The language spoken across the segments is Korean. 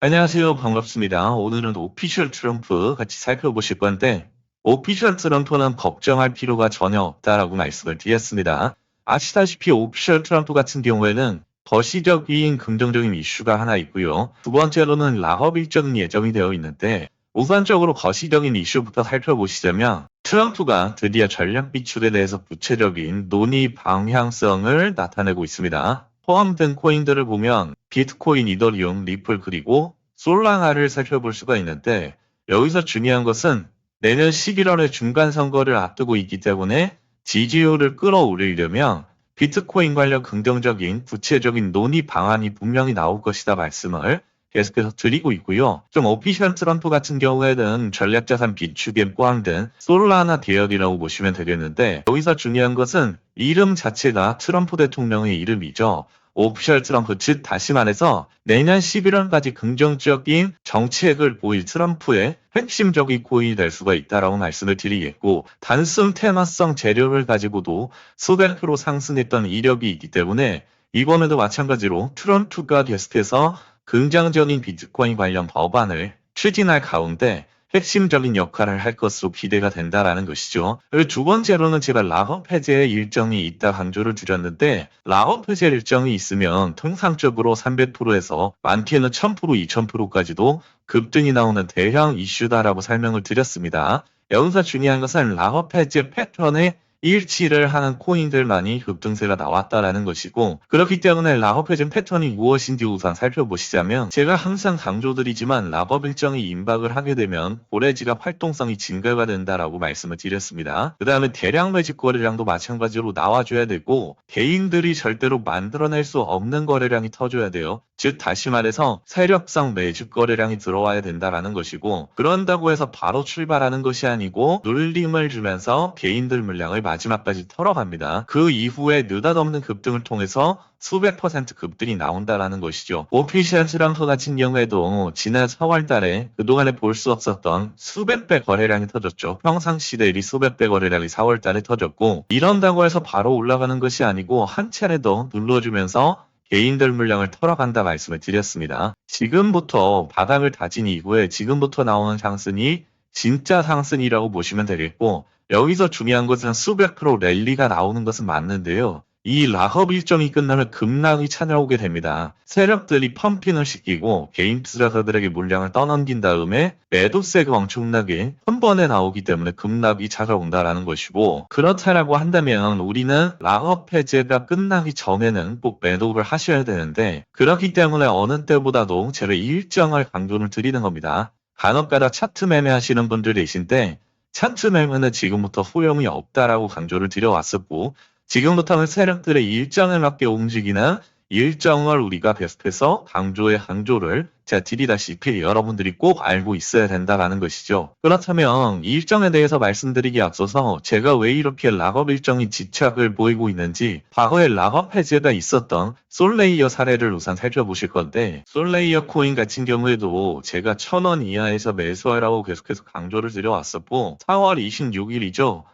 안녕하세요. 반갑습니다. 오늘은 오피셜 트럼프 같이 살펴보실 건데, 오피셜 트럼프는 걱정할 필요가 전혀 없다라고 말씀을 드렸습니다. 아시다시피 오피셜 트럼프 같은 경우에는 거시적인 긍정적인 이슈가 하나 있고요. 두 번째로는 라허브 일정이 예정이 되어 있는데, 우선적으로 거시적인 이슈부터 살펴보시자면, 트럼프가 드디어 전략 비축에 대해서 구체적인 논의 방향성을 나타내고 있습니다. 포함된 코인들을 보면 비트코인, 이더리움, 리플 그리고 솔라나를 살펴볼 수가 있는데 여기서 중요한 것은 내년 11월에 중간 선거를 앞두고 있기 때문에 지지율을 끌어올리려면 비트코인 관련 긍정적인 구체적인 논의 방안이 분명히 나올 것이다 말씀을 계속해서 드리고 있고요. 좀 오피셜 트럼프 같은 경우에는 전략자산 비축에 포함된 솔라나 대열이라고 보시면 되겠는데 여기서 중요한 것은 이름 자체가 트럼프 대통령의 이름이죠. 오피셜 트럼프, 즉 다시 말해서 내년 11월까지 긍정적인 정책을 보일 트럼프의 핵심적인 코인이 될 수가 있다라고 말씀을 드리겠고 단순 테마성 재료를 가지고도 수백 프로 상승했던 이력이 있기 때문에 이번에도 마찬가지로 트럼프가 계속해서 긍정적인 비트코인 관련 법안을 추진할 가운데 핵심적인 역할을 할 것으로 기대가 된다라는 것이죠. 두 번째로는 제가 라허 폐쇄의 일정이 있다 강조를 드렸는데 라허 폐쇄 일정이 있으면 통상적으로 300%에서 많게는 1000% 2000%까지도 급등이 나오는 대형 이슈다라고 설명을 드렸습니다. 여기서 중요한 것은 라허 폐쇄 패턴의 일치를 하는 코인들만이 급등세가 나왔다라는 것이고 그렇기 때문에 락업 회전 패턴이 무엇인지 우선 살펴보시자면 제가 항상 강조드리지만 락업 일정이 임박을 하게 되면 고래지갑 활동성이 증가가 된다라고 말씀을 드렸습니다. 그 다음에 대량 매집 거래량도 마찬가지로 나와줘야 되고 개인들이 절대로 만들어낼 수 없는 거래량이 터져야 돼요. 즉 다시 말해서 세력성 매집 거래량이 들어와야 된다라는 것이고 그런다고 해서 바로 출발하는 것이 아니고 눌림을 주면서 개인들 물량을 마지막까지 털어갑니다. 그 이후에 느닷없는 급등을 통해서 수백 퍼센트 급등이 나온다라는 것이죠. 오피셜 트럼프 같은 경우에도 지난 4월 달에 그동안에 볼 수 없었던 수백 배 거래량이 터졌죠. 평상시 대비 수백 배 거래량이 4월 달에 터졌고 이런다고 해서 바로 올라가는 것이 아니고 한 차례 더 눌러주면서 개인들 물량을 털어간다 말씀을 드렸습니다. 지금부터 바닥을 다진 이후에 지금부터 나오는 상승이 진짜 상승이라고 보시면 되겠고 여기서 중요한 것은 수백 프로 랠리가 나오는 것은 맞는데요. 이 락업 일정이 끝나면 급락이 찾아오게 됩니다. 세력들이 펌핑을 시키고 개인 투자자들에게 물량을 떠넘긴 다음에 매도세가 엄청나게 한 번에 나오기 때문에 급락이 찾아온다라는 것이고 그렇다라고 한다면 우리는 락업 해제가 끝나기 전에는 꼭 매도를 하셔야 되는데 그렇기 때문에 어느 때보다도 제가 일정을 강조를 드리는 겁니다. 간혹가다 차트 매매하시는 분들 계신데 차트 매매는 지금부터 소용이 없다라고 강조를 드려왔었고 지금부터는 세력들의 일정에 맞게 움직이는 일정을 우리가 계속해서 강조의 강조를 제가 드리다시피 여러분들이 꼭 알고 있어야 된다라는 것이죠. 그렇다면 이 일정에 대해서 말씀드리기 앞서서 제가 왜 이렇게 락업 일정이 지착을 보이고 있는지 과거에 락업 해제가 있었던 솔레이어 사례를 우선 살펴보실 건데 솔레이어 코인 같은 경우에도 제가 천 원 이하에서 매수하라고 계속해서 강조를 드려왔었고 4월 26일이죠.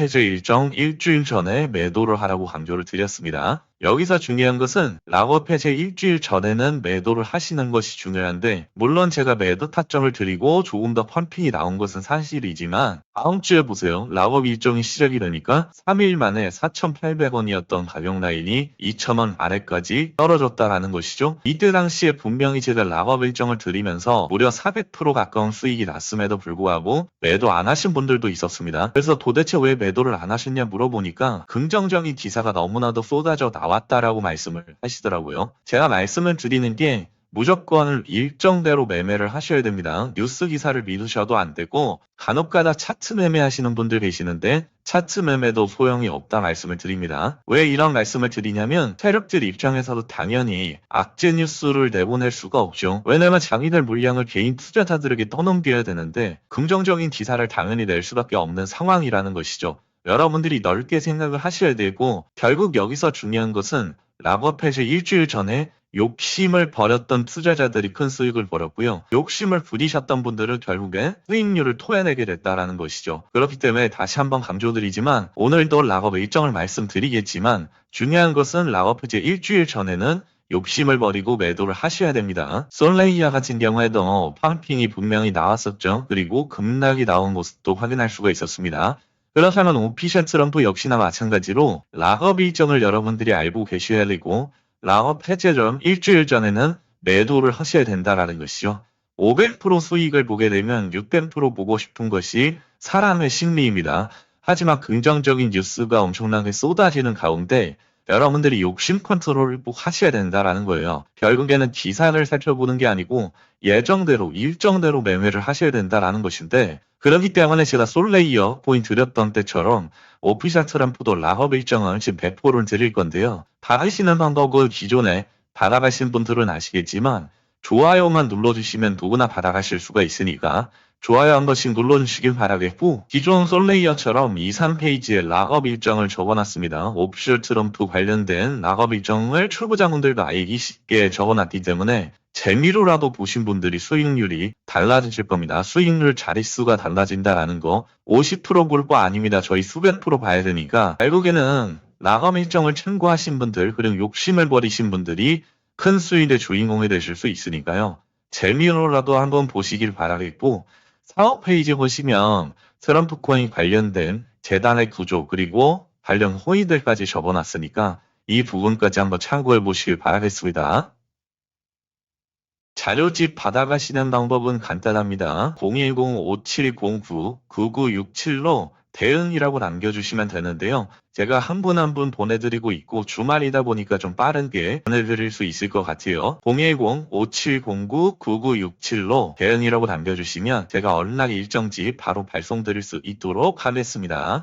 해제 일정 일주일 전에 매도를 하라고 강조를 드렸습니다. 여기서 중요한 것은 락업 해제 일주일 전에는 매도를 하시는 것이 중요한데 물론 제가 매도 타점을 드리고 조금 더 펌핑이 나온 것은 사실이지만 다음 주에 보세요. 락업 일정이 시작이 되니까 3일 만에 4,800원이었던 가격 라인이 2,000원 아래까지 떨어졌다라는 것이죠. 이때 당시에 분명히 제가 락업 일정을 드리면서 무려 400% 가까운 수익이 났음에도 불구하고 매도 안 하신 분들도 있었습니다. 그래서 도대체 왜 매도를 안 하셨냐 물어보니까 긍정적인 기사가 너무나도 쏟아져 나 왔다라고 말씀을 하시더라고요. 제가 말씀을 드리는 게 무조건 일정대로 매매를 하셔야 됩니다. 뉴스 기사를 믿으셔도 안 되고 간혹가다 차트 매매하시는 분들 계시는데 차트 매매도 소용이 없다 말씀을 드립니다. 왜 이런 말씀을 드리냐면 세력들 입장에서도 당연히 악재 뉴스를 내보낼 수가 없죠. 왜냐면 자기들 물량을 개인 투자자들에게 떠넘겨야 되는데 긍정적인 기사를 당연히 낼 수밖에 없는 상황이라는 것이죠. 여러분들이 넓게 생각을 하셔야 되고 결국 여기서 중요한 것은 락업 해제 일주일 전에 욕심을 버렸던 투자자들이 큰 수익을 벌었고요. 욕심을 부리셨던 분들은 결국에 수익률을 토해내게 됐다라는 것이죠. 그렇기 때문에 다시 한번 강조드리지만 오늘도 락업 일정을 말씀드리겠지만 중요한 것은 락업 해제 일주일 전에는 욕심을 버리고 매도를 하셔야 됩니다. 솔레이아 같은 경우에도 펌핑이 분명히 나왔었죠. 그리고 급락이 나온 모습도 확인할 수가 있었습니다. 그렇다면 오피셜 트럼프 역시나 마찬가지로 락업 일정을 여러분들이 알고 계셔야 되고 락업 해제 전 일주일 전에는 매도를 하셔야 된다라는 것이요. 500% 수익을 보게 되면 600% 보고 싶은 것이 사람의 심리입니다. 하지만 긍정적인 뉴스가 엄청나게 쏟아지는 가운데 여러분들이 욕심 컨트롤을 꼭 하셔야 된다라는 거예요. 결국에는 기사를 살펴보는 게 아니고 예정대로 일정대로 매매를 하셔야 된다라는 것인데 그렇기 때문에 제가 솔레이어 포인트 드렸던 때처럼 오피셜 트럼프도 락업 일정을 지금 배포를 드릴 건데요. 받으시는 방법을 기존에 받아가신 분들은 아시겠지만 좋아요만 눌러주시면 누구나 받아가실 수가 있으니까 좋아요 한 번씩 눌러주시길 바라겠고 기존 솔레이어처럼 2, 3페이지에 락업 일정을 적어놨습니다. 옵션 트럼프 관련된 락업 일정을 초보자분들도 알기 쉽게 적어놨기 때문에 재미로라도 보신 분들이 수익률이 달라지실 겁니다. 수익률 자릿수가 달라진다라는 거 50%볼 거 아닙니다. 저희 수백 프로 봐야 되니까 결국에는 락업 일정을 참고하신 분들 그리고 욕심을 버리신 분들이 큰 수익의 주인공이 되실 수 있으니까요. 재미로라도 한번 보시길 바라겠고 사업 페이지 보시면 트럼프 코인 관련된 재단의 구조 그리고 관련 호의들까지 적어놨으니까 이 부분까지 한번 참고해 보시길 바라겠습니다. 자료집 받아가시는 방법은 간단합니다. 010-5709-9967로 대응이라고 남겨주시면 되는데요. 제가 한 분 한 분 보내드리고 있고 주말이다 보니까 좀 빠르게 보내드릴 수 있을 것 같아요. 010-5709-9967로 대응이라고 남겨주시면 제가 얼락 일정지 바로 발송드릴 수 있도록 하겠습니다.